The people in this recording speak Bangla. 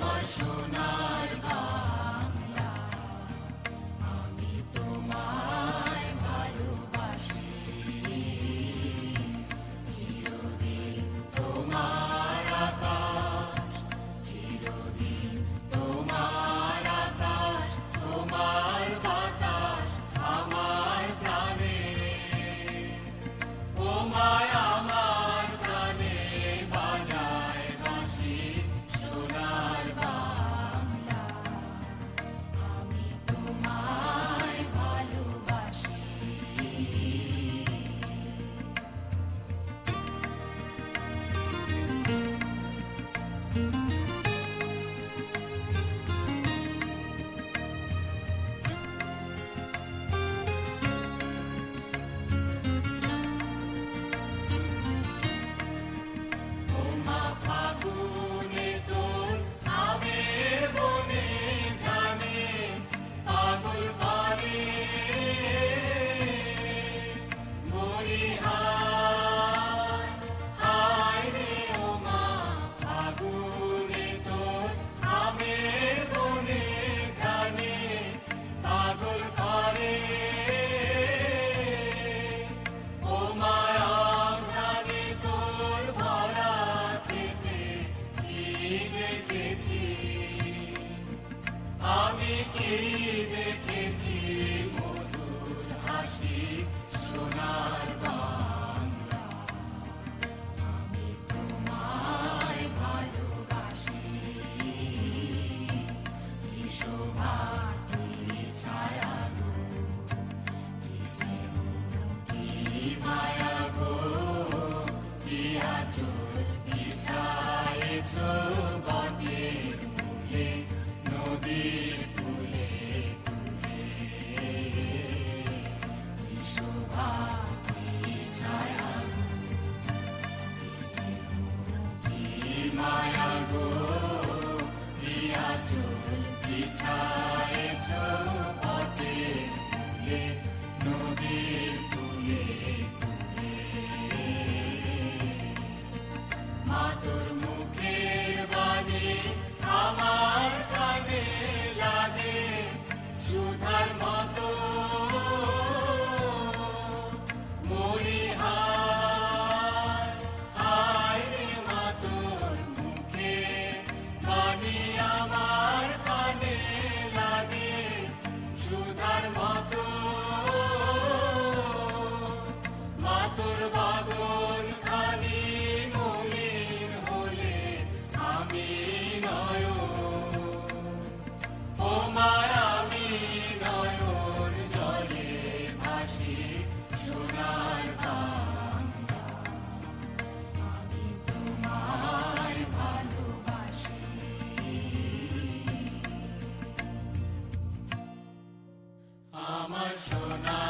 Amor Junar Bar. কি দেখেছি মধুর হাসি সোনার বাংলা? আমি তোমায় ভালোবাসি। কি শোভা, কি ছায়া গো? কি স্নেহ, কি মায়া গো? কি আঁচল, কি ছায়েছ আঁচল কি ছায়েছ আমার সোনা।